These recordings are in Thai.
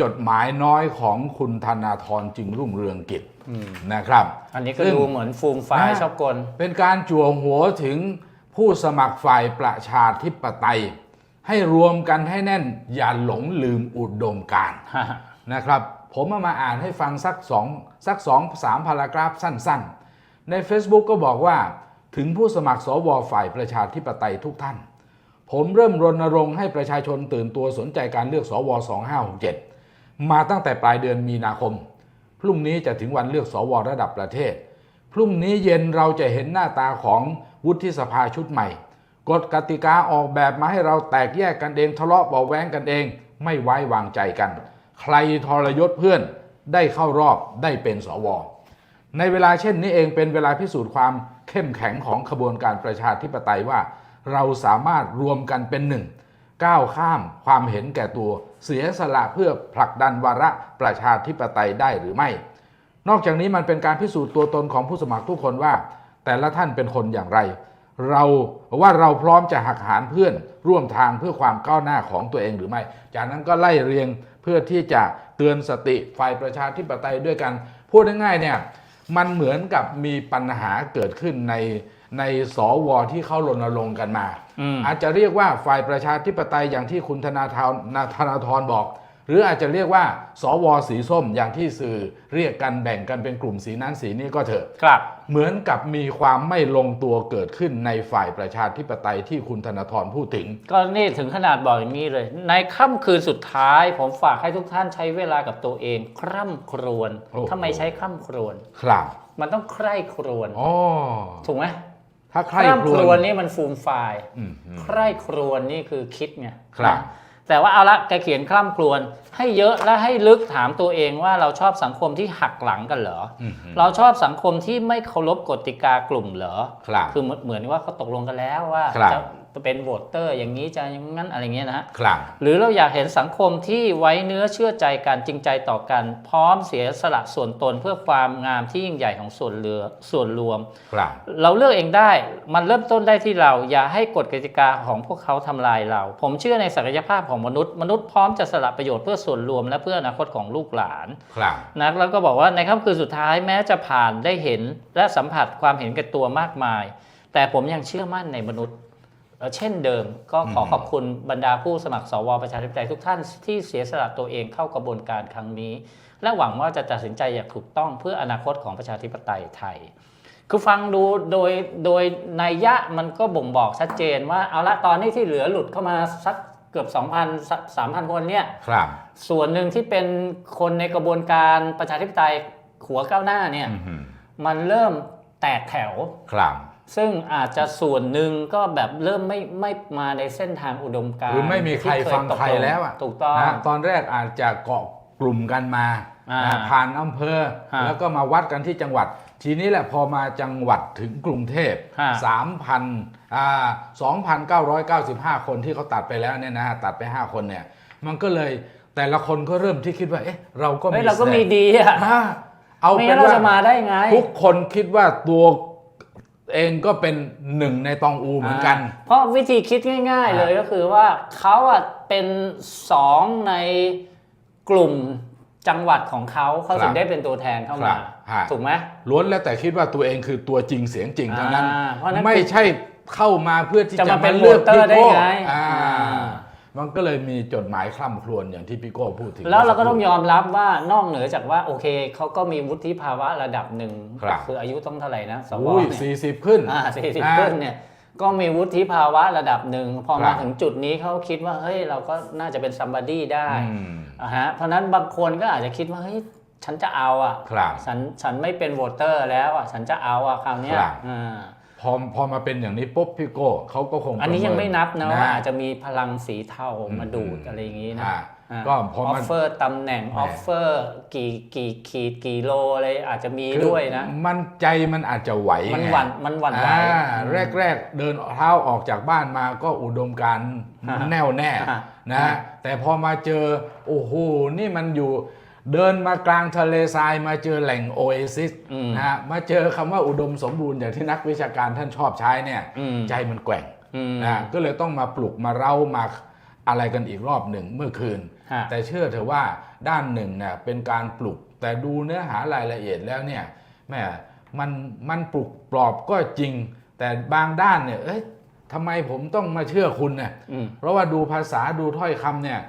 จดหมายน้อยของคุณธนาธรจึงรุ่งเรืองกิจนะครับ อันนี้ก็ซึ่งดูเหมือนฟูมไฟายอ่าชอบกล เป็นการจั่วหัวถึงผู้สมัครฝ่ายประชาธิปไตย ให้รวมกันให้แน่นอย่าหลงลืมอุดมการณ์นะครับ ผมเอามาอ่านให้ฟังสักสองสักสองสามพารากราฟสั้นๆ ใน Facebook ก็บอกว่าถึงผู้สมัครสวฝ่ายประชาธิปไตยทุกท่าน ผมเริ่มรณรงค์ให้ประชาชนตื่นตัวสนใจการเลือกสว 2567 มาตั้งแต่ปลายเดือนมีนาคม พรุ่งนี้จะถึงวันเลือกสวระดับประเทศ พรุ่งนี้เย็นเราจะเห็นหน้าตาของวุฒิสภาชุดใหม่ กฎกติกาออกแบบมาให้เราแตกแยกกันเองทะเลาะเบาแว้งกันเอง ไม่ไว้วางใจกัน ใครทรยศเพื่อนได้เข้ารอบได้เป็นสว ในเวลาเช่นนี้เองเป็นเวลาพิสูจน์ความเข้มแข็งของขบวนการประชาธิปไตยว่า เราสามารถรวมกันเป็นหนึ่ง ก้าวข้ามความเห็นแก่ตัว เสียสละเพื่อผลักดันวาระประชาธิปไตยได้หรือไม่ นอกจากนี้มันเป็นการพิสูจน์ตัวตนของผู้สมัครทุกคนว่า แต่ละท่านเป็นคนอย่างไร เราว่าเราพร้อมจะหักหารเพื่อนร่วมทางเพื่อความก้าวหน้าของตัวเองหรือไม่ จากนั้นก็ไล่เรียงเพื่อที่จะเตือนสติฝ่ายประชาธิปไตยด้วยกัน พูดง่ายๆเนี่ยมันเหมือนกับมีปัญหาเกิดขึ้นใน ในสวที่เขารณรงค์กันมาอืมอาจจะเรียกว่าฝ่ายประชาธิปไตยอย่างที่คุณธนาธรธนาธรบอก หรืออาจจะเรียกว่า สวสีส้มอย่างที่สื่อเรียกกันแบ่งกันเป็นกลุ่มสีนั้นสีนี้ก็เถอะครับเหมือนกับมีความไม่ลงตัวเกิดขึ้นในฝ่ายประชาธิปไตยที่คุณธนาธรพูดถึง ก็นี่ถึงขนาดบอกอย่างนี้เลย ในค่ำคืนสุดท้าย ผมฝากให้ทุกท่านใช้เวลากับตัวเอง คร่ำครวญโอ้โหทำไมใช้คร่ำครวญครับ มันต้องใคร่ครวญอ๋อถูกไหม ถ้าใครคร่ำครครววญญนี่มันฟูมไฟายอืมอืมใคร่ครวญนี่คือคิดไงครับนะแต่ว่าเอาละแกเขียนคร่ำครวญให้เยอะและให้ลึกถามตัวเองว่าเราชอบสังคมที่หักหลังกันเหรออืมอืมเราชอบสังคมที่ไม่เคารพกติกากลุ่มเหรอครับคือเหมือนเหมือนว่าเขาตกลงกันแล้วว่าครับจะ เป็นโหวตเตอร์อย่างนี้จะอย่างนั้นอะไรเงี้ยนะฮะครับหรือเราอยากเห็นสังคมที่ไว้เนื้อเชื่อใจกันจริงใจต่อกัน พร้อมเสียสละส่วนตนเพื่อความงามที่ยิ่งใหญ่ของส่วนเรือส่วนรวม ครับเราเลือกเองได้มันเริ่มต้นได้ที่เราอย่าให้กฎกติกาของพวกเขาทำลายเรา ผมเชื่อในศักยภาพของมนุษย์ มนุษย์พร้อมจะสละประโยชน์เพื่อส่วนรวมและเพื่ออนาคตของลูกหลานครับนะแล้วก็บอกว่าในค่ำคืนสุดท้ายแม้จะผ่านได้เห็นและสัมผัสความเห็นแก่ตัวมากมาย แต่ผมยังเชื่อมั่นในมนุษย์ เอ่อเช่นเดิมก็ขออืมขอบคุณบรรดาผู้สมัครสวประชาธิปไตยทุกท่านที่เสียสละตัวเองเข้ากระบวนการครั้งนี้ และหวังว่าจะตัดสินใจอย่างถูกต้องเพื่ออนาคตของประชาธิปไตยไทย คือฟังดูโดยโดยนัยยะมันก็บ่งบอกชัดเจนว่าเอาละตอนนี้ที่เหลือหลุดเข้ามาสักเกือบ 2,000 3,000 คนเนี่ยครับ ส่วนหนึ่งที่เป็นคนในกระบวนการประชาธิปไตยขัวก้าวหน้าเนี่ยอืมอืมมันเริ่มแตกแถวครับ ซึ่งอาจจะส่วนหนึ่งก็แบบเริ่มไม่ไม่มาในเส้นทางอุดมการณ์หรือไม่มีใครที่เยฟังตกใครแล้วอะถูกต้องนะตอนแรกอาจจะเกาะกลุ่มกันมาอ่านะผ่านอำเภอฮะแล้วก็มาวัดกันที่จังหวัด ทีนี้แหละพอมาจังหวัดถึงกรุงเทพฮะ3,000อ่า2,995 คนที่เขาตัดไปแล้วเนี่ยนะฮะตัดไป 5 คนเนี่ย มันก็เลยแต่ละคนก็เริ่มที่คิดว่า เอ๊ะ เราก็เฮ้มียเราก็มีแสดงดีอะอ่าเอาไม่เป็งั้นนเราว่าจะมาได้ไงทุกคนคิดว่าตัว เองก็เป็นหนึ่งในตองอูเหมือนกันาเพราะวิธีคิดง่าย ๆ เลยก็คือว่าเขาอะเป็นสองในกลุ่มจังหวัดของเขาเขาถึครังบได้เป็นตัวแทนเข้าครัมาบฮะถูกไหมล้วนแล้วแต่คิดว่าตัวเองคือตัวจริงเสียงจริงทั้งนั้นอ่าเพราะฉะนั้น ไม่ใช่เข้ามาเพื่อที่จะจะมาเป็นมาเลือกโหวตเตอร์พี่โก้ได้ไงอ่าอ่า มันก็เลยมีจดหมายคร่ำครวญอย่างที่พี่โก้พูดถึงแล้วเราก็ต้องยอมรับว่านอกเหนือจากว่าโอเคเขาก็มีวุฒิภาวะระดับหนึ่งครับคืออายุต้องเท่าไหร่นะสวอุ้ยเนี่ยสี่สิบขึ้นอ่าสี่สิบอ่าขึ้นเนี่ยก็มีวุฒิภาวะระดับหนึ่งพอครัมาบถึงจุดนี้เขาคิดว่าเฮ้ยเราก็น่าจะเป็นซัมบ o ดี้ได้อืมอ่าฮะเพราะฉะนั้นบางคนก็อาจจะคิดว่าเฮ้ยฉันจะเอาอะครับฉันฉันไม่เป็นโหวตเตอร์แล้วอะฉันจะเอาอะคราวเนี้ยครับอ่า พอพอมาเป็นอย่างนี้ปุ๊บพี่โก้เขาก็คงอันนี้ยังไม่นับนะปรเมิว่าอาจจะมีพลังสีเทามาดูดอืมอะไรอย่างนี้นะอ่าอ่าก็พออมัอนฟเฟอร์ตำแหน่งแหมออฟเฟอร์กี่กี่ขีดกี่โลอะไรอาจจะมีคือด้วยนะ มันใจมันอาจจะไหวมันไงหวั่นมันหวั่นไหวอ่าแรกๆเดินเท้าออกจากบ้านมาก็อุดมการณ์ฮะแน่วแน่ฮะนะฮะแต่พอมาเจอ โอ้โหนี่มันอยู่ เดินมากลางทะเลทรายมาเจอแหล่งโอเอซิสอืมนะฮะมาเจอคำว่าอุดมสมบูรณ์อย่างที่นักวิชาการท่านชอบใช้เนี่ยอืมใจมันแกว่งอืมนะก็เลยต้องมาปลุกมาเร้ามาอะไรกันอีกรอบหนึ่งเมื่อคืนฮะแต่เชื่อเถอะว่าด้านหนึ่งเนี่ยเป็นการปลุกแต่ดูเนื้อหารายละเอียดแล้วเนี่ยแม่มันมันปลุกปลอบก็จริง แต่บางด้านเนี่ยเอ้ยทำไมผมต้องมาเชื่อคุณเนี่ยอืมเพราะว่าดูภาษาดูถ้อยคำเนี่ย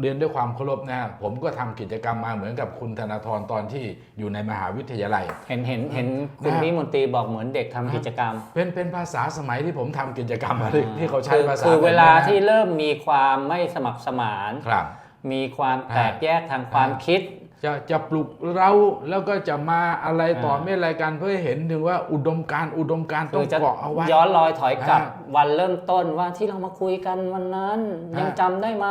เรียนด้วยความเคารพนะผมก็ทำกิจกรรมมาเหมือนกับคุณธนาธรตอนที่อยู่ในมหาวิทยาลัย เห็นเห็นเห็นคุณนะฮะนิมนตรีบอกเหมือนเด็กทำกิจกรรม เป็นเป็นภาษาสมัยที่ผมทำกิจกรรมมาที่ที่เขาใช้คือภาษาคือแบบเวนี้นะลาที่เริ่มมีความไม่สมัครสมานครับมีความแตกอ่าแยกทางความอ่าคิด จะจะปลุกเราแล้วก็จะมาอะไรต่ออ่าไม่อะไรกันเพื่อให้เห็นถึงว่าอุดมการณ์อุดมการณ์ต้คือองจะเกาะเอาไว้ย้อนรอยถอยกลับอ่าวันเริ่มต้นว่าที่เรามาคุยกันวันนั้นอ่ายัยังจำได้ไหม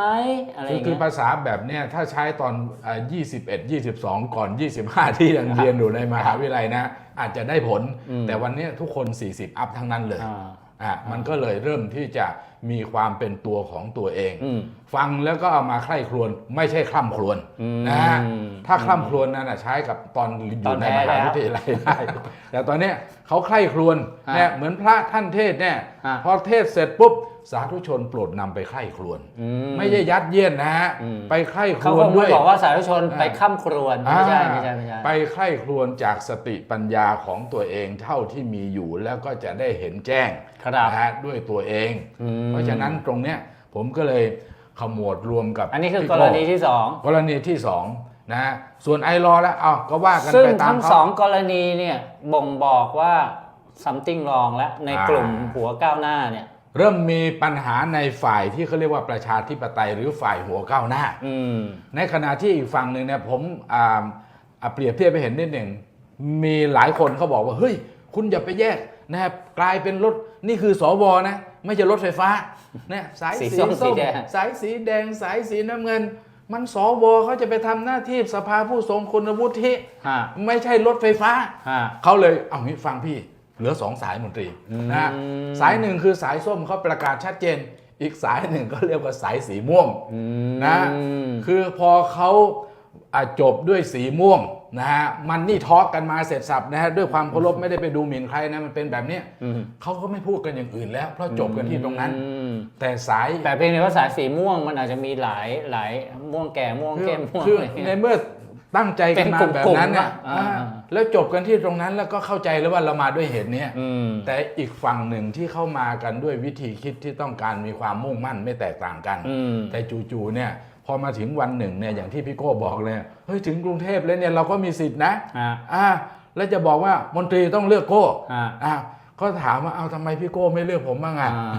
อะไรอคือย่างคือเงี้ยภาษาแบบเนี้ยถ้าใช้ตอนอ่า21 22 ก่อน 25 ที่ยังเรียนอยู่ในมหาวิทยาลัยนะ อาจจะได้ผลอืมแต่วันเนี้ยทุกคน 40 อัพทั้งนั้นเลย อ่าอะมันก็เลยเริ่มที่จะมีความเป็นตัวของตัวเองอืมฟังแล้วก็เอามาใคร่ครวญไม่ใช่คล่ำครวญอืมนะฮะถ้าคล่ำครวญนั้นนะใช้กับตอนอตอยู่นในแพ้มหาวิทยาลัยได้แต่ตอนเนี้ยเขาใคร่ครวญฮะเนี่ยเหมือนพระท่านเทศเนี่ยฮะพอเทศเสร็จปุ๊บ สาธุชนโปรดนำไปใคร่ครวญอืไม่ใช่ยัดเยียดนะฮะอืมไปใคร่คเขารวคญงด้ไม่วยบอกว่าสาธุชนไปอ่าข้ามครวนไม่ใช่ไม่ใช่อ่าไม่ใช่ไปใคร่ครวญจากสติปัญญาของตัวเองเท่าที่มีอยู่แล้วก็จะได้เห็นแจ้งครับนะฮะด้วยตัวเองอืมเพราะฉะนั้นตรงเนี้ยผมก็เลยขมวดรวมกับ อันนี้คือพี่กโรณีที่สองกรณีที่สองนะฮะส่วนไอรอแล้วเอาก็ว่ากันซึ่งไปตามทั้งเขาสองกรณีเนี่ยบ่งบอกว่า something wrong แล้วในอ่ากลุ่มหัวก้าวหน้าเนี่ย เริ่มมีปัญหาในฝ่ายที่เขาเรียกว่าประชาธิปไตยหรือฝ่ายหัวก้าวหน้าอืมในขณะที่อีกฝั่งหนึ่งเนี่ยผมอ่าอ่าเปรียบเทียบไปเห็นนิดหนึ่งมีหลายคนเขาบอกว่าเฮ้ยคุณอย่าไปแยกนะครับกลายเป็นรถนี่คือสวนะ ไม่ใช่รถไฟฟ้าเนี่ยสายสีสีส้มสีแดงสายสีแดงสายสีน้ำเงิน มันสวเขาจะไปทำหน้าที่สภาผู้ทรงคุณวุฒิฮะไม่ใช่รถไฟฟ้าฮะเขาเลยเอางี้ฟังพี่ เหลือสองสายมนตรีนะฮะอืมสายหนึ่งคือสายส้มเขาประกาศชัดเจน อีกสายหนึ่งก็เรียกว่าสายสีม่วงอืมนะคือพอเขาอะจบด้วยสีม่วงนะฮะมันนี่ทอล์กกันมาเสร็จสับนะฮะด้วยความเคารพไม่ได้ไปดูหมิ่นใครนะมันเป็นแบบเนี้ยอืมเขาก็ไม่พูดกันอย่างอื่นแล้ว เพราะจบกันที่ตรงนั้นอืมแต่สายแต่เพียงแต่ว่าสายสีม่วงมันอาจจะมีหลายหลายม่วงแก่ม่วงคือเข้มม่วงคืออะไรในเงี้ยเมื่อ ตั้งใจกันมาเป็นกลุ่มๆแบบนั้นน่ะอะอ่าอ่าแล้วจบกันที่ตรงนั้นแล้วก็เข้าใจแล้วว่าเรามาด้วยเหตุเนี้ยอืมแต่อีกฝั่งหนึ่งที่เข้ามากันด้วยวิธีคิดที่ต้องการมีความมุ่งมั่นไม่แตกต่างกันอืมแต่จู่ๆเนี่ยพอมาถึงวันหนึ่งเนี่ยอย่างที่พี่โก้บอกเลยเฮ้ยถึงกรุงเทพแล้วเนี่ยเราก็มีสิทธินะฮะอ่าแล้วจะบอกว่ามนตรีต้องเลือกโก้ฮะอ่า ก็ถามว่าเอาทำไมพี่โก้ไม่เลือกผมบ้างอะอ่า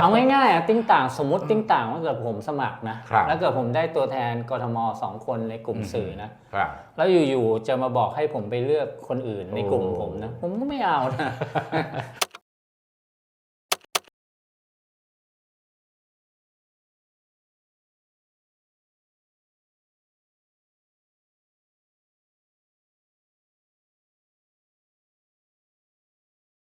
เอาง่ายๆอะติ้งต่างสมมติติ้งต่างว่าเกิดผมสมัครนะครับแล้วเกิดผมได้ตัวแทนกทมสองคนในกลุ่มสื่อนะครับ แล้วอยู่ๆจะมาบอกให้ผมไปเลือกคนอื่นในกลุ่มผมนะ ผมก็ไม่เอานะ